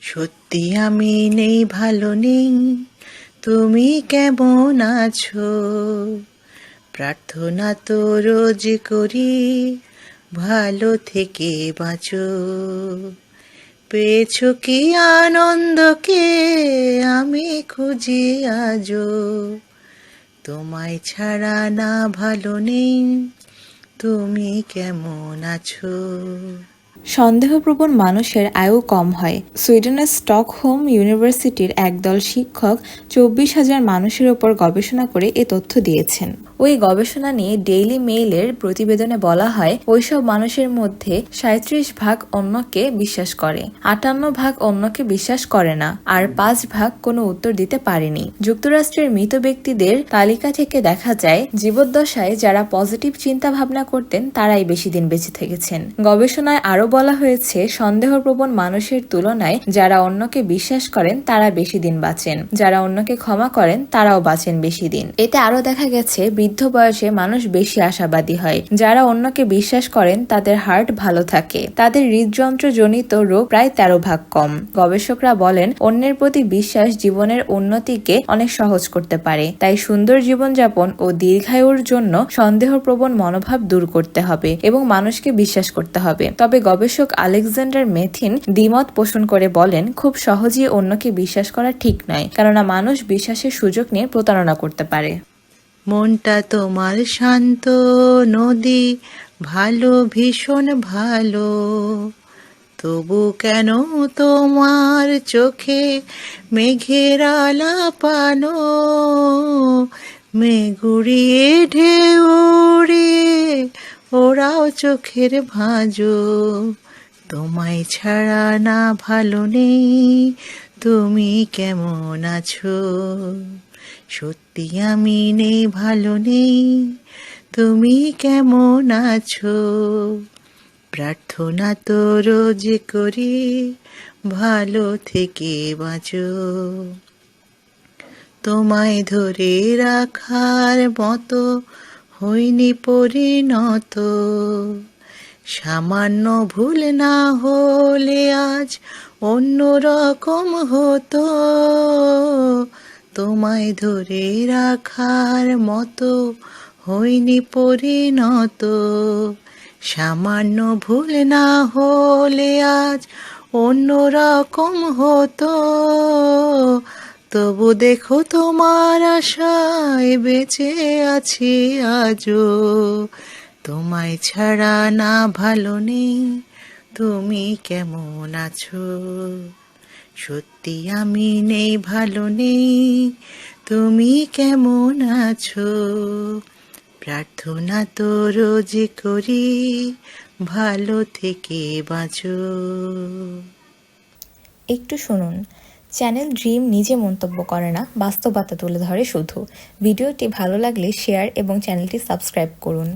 সত্যি আমি নেই, ভালো নেই। তুমি কেমন আছো? প্রার্থনা তো রোজ করি, ভালো থেকে বাঁচো। পেয়েছ কি আনন্দকে আমি খুঁজি আজও তোমায় ছাড়া না, ভালো নেই। তুমি কেমন আছো? সন্দেহপ্রবণ মানুষের আয়ু কম হয়। সুইডেনের স্টকহোম ইউনিভার্সিটির একদল শিক্ষক চব্বিশ হাজার মানুষের ওপর গবেষণা করে এ তথ্য দিয়েছেন। ওই গবেষণা নিয়ে ডেইলি মেইলের প্রতিবেদনে বলা হয়, ওইসব মানুষের মধ্যে সাঁত্রিশ ভাগ অন্যকে বিশ্বাস করে, আটান্ন ভাগ অন্যকে বিশ্বাস করে না, আর পাঁচ ভাগ কোনো উত্তর দিতে পারেনি। যুক্তরাষ্ট্রের মৃত ব্যক্তিদের তালিকা থেকে দেখা যায়, জীবদ্দশায় যারা পজিটিভ চিন্তা ভাবনা করতেন, তারাই বেশি দিন বেঁচে থেকেছেন। গবেষণায় আরও বলা হয়েছে, সন্দেহপ্রবণ মানুষের তুলনায় যারা অন্যকে বিশ্বাস করেন, তারা বেশি দিন বাঁচেন। যারা অন্যকে ক্ষমা করেন, তারাও বাঁচেন বেশি দিন। এতে আরও দেখা গেছে, বৃদ্ধ বয়সে মানুষ বেশি আশাবাদী হয়। যারা অন্যকে বিশ্বাস করেন, তাদের হার্ট ভালো থাকে। তাদের হৃদযন্ত্র জনিত রোগ প্রায় তেরো ভাগ কম। গবেষকরা বলেন, অন্যের প্রতি বিশ্বাস জীবনের উন্নতিকে অনেক সহজ করতে পারে। তাই সুন্দর জীবনযাপন ও দীর্ঘায়ুর জন্য সন্দেহপ্রবণ মনোভাব দূর করতে হবে এবং মানুষকে বিশ্বাস করতে হবে। তবে গবেষক আলেকজান্ডার মেথিন দ্বিমত পোষণ করে বলেন, খুব সহজেই অন্যকে বিশ্বাস করা ঠিক নয়, কেননা মানুষ বিশ্বাসের সুযোগ নিয়ে প্রতারণা করতে পারে। মনটা তোমার শান্ত, নদী ভালো, ভীষণ ভালো। তবু কেন তোমার চোখে মেঘের আলাপানো মেঘুড়িয়ে ঢেউ উড়িয়ে ওরাও চোখের ভাঁজো। তোমায় ছাড়া না, ভালো নেই। তুমি কেমন আছো? সত্যি আমি নেই, ভালো নেই। তুমি কেমন আছো? প্রার্থনা তো রোজ করি, ভালো থেকে বাঁচো। তোমায় ধরে রাখার মতো হইনি পরিণত। সামান্য ভুল না হলে আজ অন্য রকম হতো। তোমায় ধরে রাখার মতো হইনি পরিণত। সামান্য ভুল না হলে আজ অন্য রকম হতো। তবু দেখো তোমার আশায় বেঁচে আছি আজও। তোমায় ছাড়া না ভালো নেই, তুমি কেমন আছো? সত্যি আমি নেই, ভালো নেই, তুমি কেমন আছো? প্রার্থনা তো রোজ করি, ভালো থেকে বাঁচো। একটু শুনুন চ্যানেল ড্রিম নিজে মন্তব্য করে না, বাস্তবতা তুলে ধরে শুধু। ভিডিওটি ভালো লাগলে শেয়ার এবং চ্যানেলটি সাবস্ক্রাইব করুন।